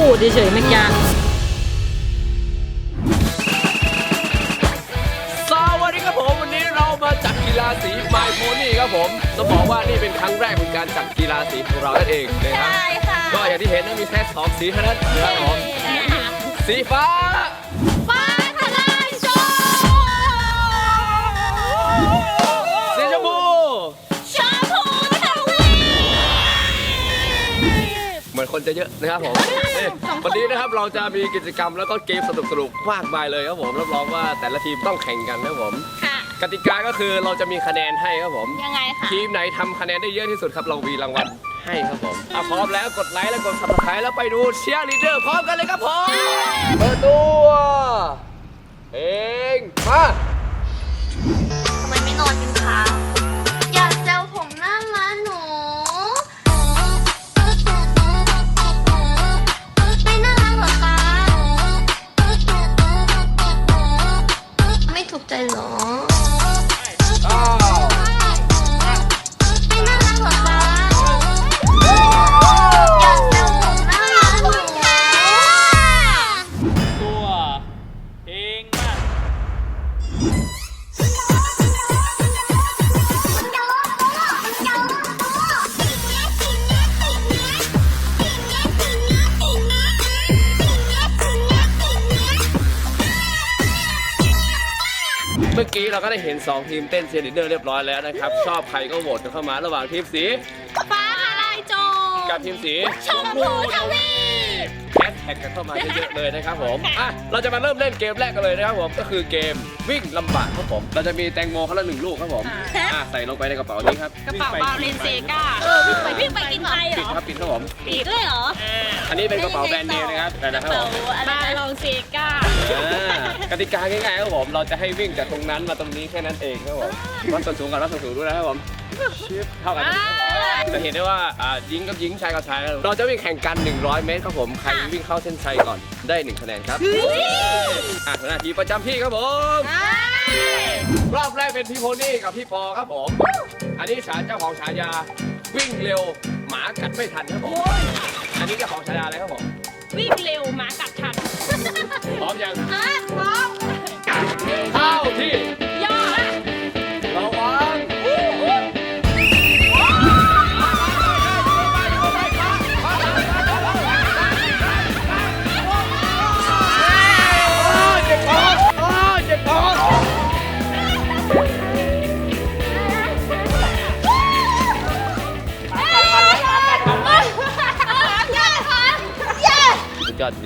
ขูดเฉยๆเมื่อกี้สวัสดีครับผมวันนี้เรามาจัดกีฬาสีไมโพนี่ครับผมต้องบอกว่านี่เป็นครั้งแรกของการจัดกีฬาสีของเรานั่นเองนะครับใช่ค่ะก็อย่างที่เห็นนะมีแค่สองสีเท่านั้นนะครับผมสีฟ้าฟ้า คนจะเยอะนะครับผมเอ้ยวันนี้นะครับเราจะมีกิจกรรมแล้วก็เกมสนุกๆมากมายเลยครับผมรับรองว่าแต่ละทีมต้องแข่งกันนะครับผม ค่ะ กติกาก็คือเราจะมีคะแนนให้ครับผม ยังไงคะ ทีมไหนทำคะแนนได้เยอะที่สุดครับเรามีรางวัลให้ครับผมอะพร้อมแล้วกดไลค์และกด subscribe แล้วไปดูเชียร์ลีดเดอร์พร้อมกันเลยครับผมเปิดตัวเองมา เมื่อกี้เราก็ได้เห็น 2 ทีมเต้นเชียร์ลีดเดอร์เรียบร้อยแล้วนะครับ ชอบใครก็โหวตกันเข้ามาระหว่างทีมสี กับทีมสีชมพูทวีแฮชแท็กกันเข้ามาเยอะๆเลยนะครับผมอะเราจะมาเริ่มเล่นเกมแรกกันเลยนะครับผมก็คือเกมวิ่งลำบากครับผม เราจะมีแตงโมคนละหนึ่งลูกครับผมอะใส่ลงไปในกระเป๋านี้ครับกระเป๋าบาเลนเซกาเออวิ่งไปวิ่งไปกินไทยเหรปิดอครับปิดครับผมปีกด้วยเหรออันนี้เป็นกระเป๋าแบรนด์เนมนะครับแต่นะครับผม บาลองเซกาอ่ากติกาง่ายๆครับผม เราจะให้วิ่งจากตรงนั้นมาตรงนี้แค่นั้นเองครับผมวัดส่วนสูงกับวัดส่วนสูงด้วยนะครับผม ชิปเท่ากันจะเห็นได้ว่าอ่ายิงกับยิงชายกับชายครับเราจะวิ่งแข่งกัน 100 เมตรครับผม ใครวิ่งเข้าเส้นชัยก่อนได้1คะแนนครับอะหน้าที่ประจำที่ครับผม รอบแรกเป็นพี่โพนี่กับพี่ปอครับผม อันนี้ฉาเจ้าของฉายาวิ่งเร็วหมากัดไม่ทันครับผม อันนี้เจ้าของฉายาอะไรครับผม วิ่งเร็วหมากัดทันพร้อมยังฮะพร้อมเข้าที่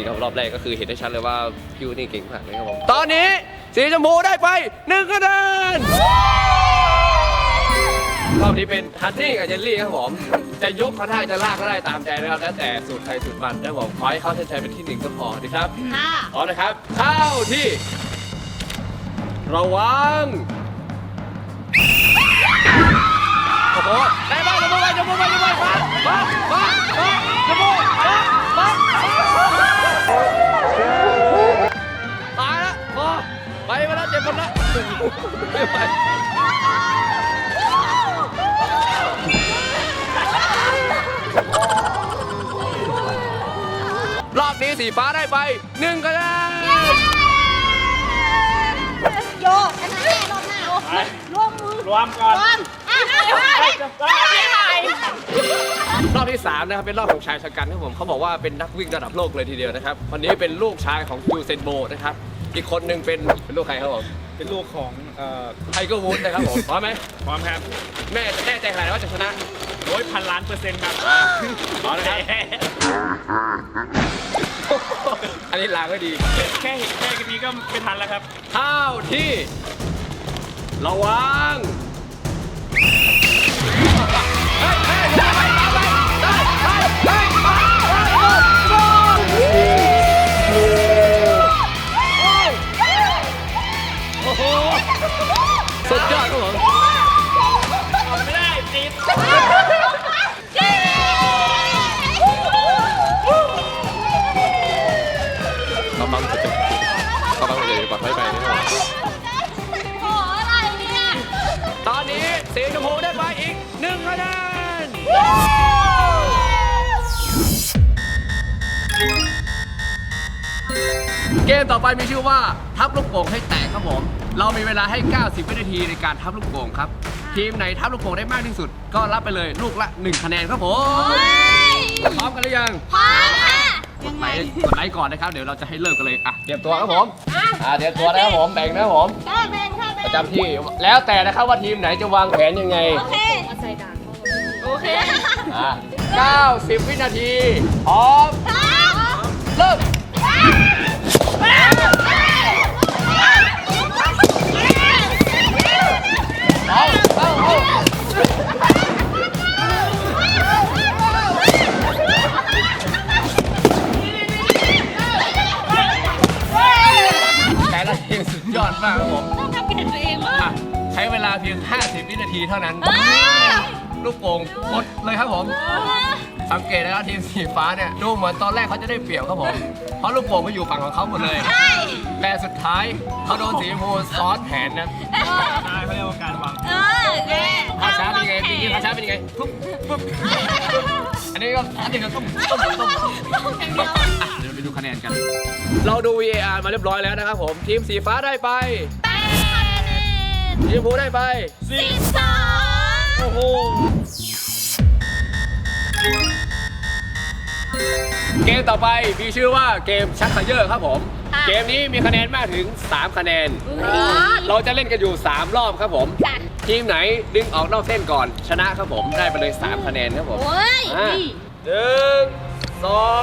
สุดยอดจริงๆครับรอบแรกก็คือเห็นได้ชัดเลยว่าพิวนี่เก่งมากเลยครับผมตอนนี้สีชมพูได้ไปหนึ่งคะแนนรอบนี้เป็นฮันนี่กับเจลลี่ครับผมจะยกก็ได้จะลากก็ได้ตามใจนะครับแล้วแต่สูตรใครสูตรมันนะครับผมขอให้เข้าเส้นชัยเป็นที่หนึ่งก็พอนะครับค่ะพร้อมนะครับเข้าที่ระวังโอ้โหได้บ้างจะพูดไปจะพูดไปจะพูดไปมามามาจะพูดมามา มาแล้วเจ็บหมดละไม่ไหวรอบนี้สีฟ้าได้ไปหนึ่งคะแนนโยกอันนั้นแน่รอบหน้าร่วมมือรวมก่อนร่วมอะไปไป รอบที่3นะครับเป็นรอบของชายชะกันครับผมเขาบอกว่าเป็นนักวิ่งระดับโลกเลยทีเดียวนะครับคนนี้เป็นลูกชายของยูเซนโบล์นะครับอีกคนหนึ่งเป็นเป็นลูกใครครับผมเป็นลูกของเอ่อไทเกอร์วูดนะครับผมพร้อมไหมพร้อมครับแม่จะแน่ใจขนาดไหนว่าจะชนะโอ้ยพันล้านเปอร์เซ็นต์ครับพร้อมนะครับอันนี้ลางก็ดี แค่เห็นแค่นี้ก็ไม่ทันแล้วครับเข้าที่ ระวัง สีชมพูได้ไปอีกหนึ่งคะแนนเกมต่อไปมีชื่อว่าทับลูกโป่งให้แตกครับผม เรามีเวลาให้ 90 วินาทีในการทับลูกโป่งครับ ทีมไหนทับลูกโป่งได้มากที่สุด ก็รับไปเลยลูกละ 1 คะแนนครับผม พร้อมกันหรือยัง พร้อมค่ะ กดไลค์กดไลค์ก่อนนะครับ เดี๋ยวเราจะให้เริ่มกันเลยอะเตรียมตัวครับผมอะเตรียมตัวนะครับผมแบ่งนะครับผมค่ะแบงค่ะแบประงจำที่แล้วแต่นะครับว่าทีมไหนจะวางแผนยังไงโอเคโอเคอะ90 วินาทีพร้อมพร้ ยง 50 วินาทีเท่านั้น ลูกโป่งหมดเลยครับผม สังเกตนะครับทีมสีฟ้าเนี่ยดูเหมือนตอนแรกเขาจะได้เปรียบครับผม เพราะลูกโป่งมาอยู่ฝั่งของเขาหมดเลย แต่สุดท้ายเขาโดนสีชมพูซ้อนแผนนะใช่เขาเรียกว่าการวางเออแม่ภาช้าเป็นยังไงจริงๆภาช้าเป็นยังไงปุ๊บปุ๊บอันนี้ก็อันนี้ก็ต้มต้มต้มอะเดี๋ยวไปดูคะแนนกัน เราดู VAR มาเรียบร้อยแล้วนะครับผม ทีมสีฟ้าได้ไป ทีมชมพูได้ไป สิบสองโอ้โห เกมต่อไปมีชื่อว่าเกมชักเขยอร์ครับผมเกมนี้มีคะแนนมากถึง 3 คะแนน เราจะเล่นกันอยู่ 3 รอบครับผมทีมไหนดึงออกนอกเส้นก่อนชนะครับผมได้ไปเลย 3 คะแนนครับผมโอ้ยอะหนึ่งสอง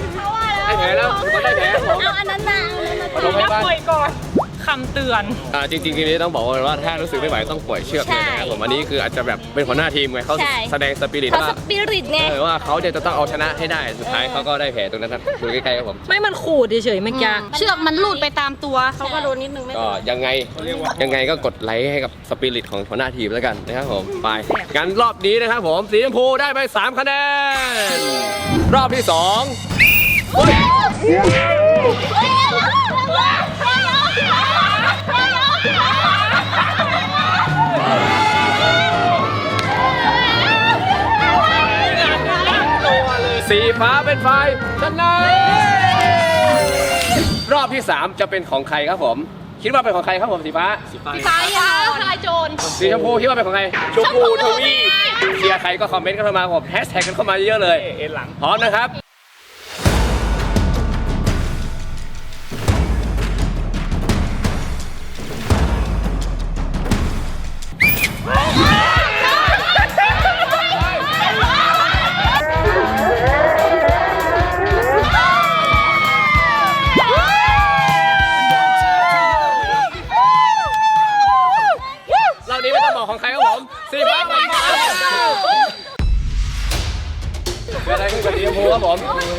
โรงพยาบาลได้แผลแล้วมันได้แผลครับผมเอาอันนั้นมาเอาอันนั้นไปโรงพยาบาลปล่อยก่อนคำเตือนอ่าจริงๆทีนี้ต้องบอกว่าถ้ารู้สึกไม่ไหวต้องปล่อยเชือกเลยนะครับผมอันนี้คืออาจจะแบบเป็นหัวหน้าทีมไงเขาแสดงสปิริตเขาว่าสปิริตไง เออว่าเขาจะต้องเอาชนะให้ได้สุดท้ายเขาก็ได้แผลตรงนั้นครับดูใกล้ๆครับผมไม่มันขูดเฉยๆเมื่อกี้เชือกมันหลุดไปตามตัวเขาก็โดนนิดนึงไม่ก็ยังไงยังไงก็กดไลค์ให้กับสปิริตของหัวหน้าทีมแล้วกันนะครับผมไปงั้นรอบนี้นะครับผมสีชมพูได้ไป3คะแนนรอบที่2เฮ้ย สีฟ้าเป็นไฟล์ชนะรอบที่ 3 จะเป็นของใครครับผม คิดว่าเป็นของใครครับผมสีฟ้า สีฟ้าตายยาวทลายโจรสีชมพูคิดว่าเป็นของใครชมพูทวีเชียร์ใครก็คอมเมนต์กันเข้ามาครับผมแฮชแท็กกันเข้ามาเยอะๆเลย เอ็นหลังพร้อมนะครับ เกิดอะไรขึ้นกับสีชมพูครับผม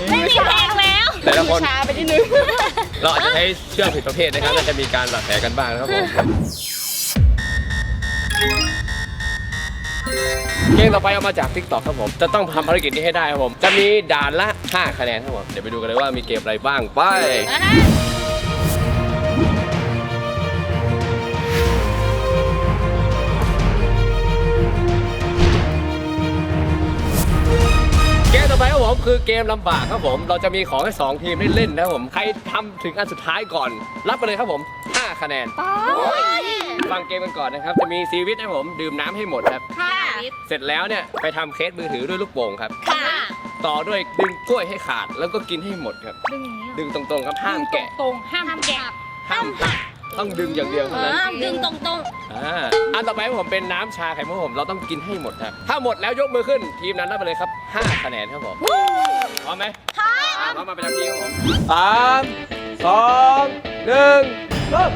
ไม่มีแรงแล้วแต่ละคน ช้าไปนิดนึง เราอาจจะใช้เชือกผิดประเภทนะครับมันจะมีการบาดแผลกันบ้างนะครับผมเกมต่อไปเอามาจาก TikTok ครับผม จะต้องทำภารกิจนี้ให้ได้ครับผม จะมีด่านละ 5 คะแนนครับผม เดี๋ยวไปดูกันเลยว่ามีเกมอะไรบ้าง ไปเก ครับผมคือเกมลำบากครับผม เราจะมีของให้สองทีมได้เล่นนะครับผม ใครทำถึงอันสุดท้ายก่อน รับไปเลยครับผม 5 คะแนน ฟังเกมกันก่อนนะครับ จะมีซีวิตนะครับผม ดื่มน้ำให้หมดครับ ค่ะ เสร็จแล้วเนี่ยไปทำเคสมือถือด้วยลูกโป่งครับ ค่ะ ต่อด้วยดึงกล้วยให้ขาดแล้วก็กินให้หมดครับ ดึงตรงๆครับห้ามแกะ ตรงห้ามแกะ ห้ามหักต้องดึงอย่างเดียวเท่านั้น ดึงตรงอ่าอันต่อไปครับผมเป็นน้ำชาไข่มุกผมเราต้องกินให้หมดครับ ถ้าหมดแล้วยกมือขึ้นทีมนั้นรับไปเลยครับ 5 คะแนนครับผม พร้อมไหมๆค่ะพร้อมมาประจำที่ครับผมสามสองหนึ่งเริ่ม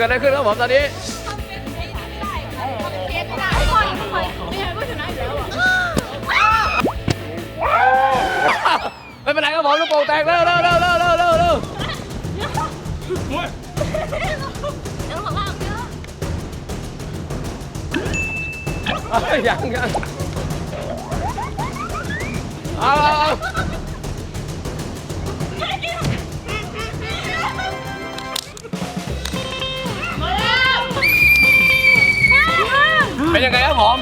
กิดอะไรขึ้นครับผมตอนนี้ไม่เป็นไรครับผมลูกโป่งแตกเร็วเร็วเร็วเร็วเร็วเร็วเร็วเอ้ยยังยังเอาเอา เอาเป็นยังไงครับผม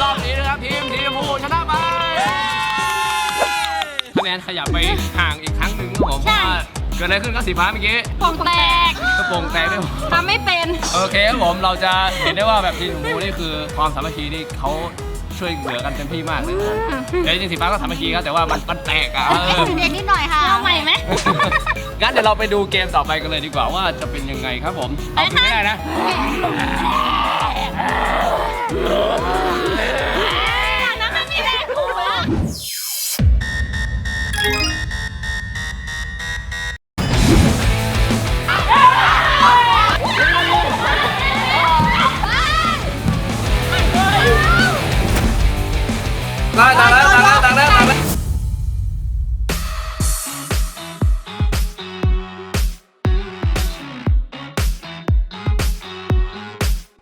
รอบนี้นะครับทีมทีมพูชนะไปคะแนนขยับไปห่างอีกครั้งหนึ่งครับผมเพราะว่าเกิดอะไรขึ้นก็สีฟ้าเมื่อกี้โป่งแตกกระโปรงแตกด้วย ทำไม่เป็น โอเคครับผมเราจะเห็นได้ว่าแบบทีมชมพูนี่คือความสามัคคีนี่เขาช่วยเหลือกันเต็มที่มากเลยครับเดี๋ยวจริงๆสีฟ้าก็สามัคคีครับแต่ว่ามันมันแตกอะเออเด็กนิดหน่อยค่ะเอาใหม่ไหม งั้นเดี๋ยวเราไปดูเกมต่อไปกันเลยดีกว่าว่าจะเป็นยังไงครับผมเอาไม่ได้นะ Nossa.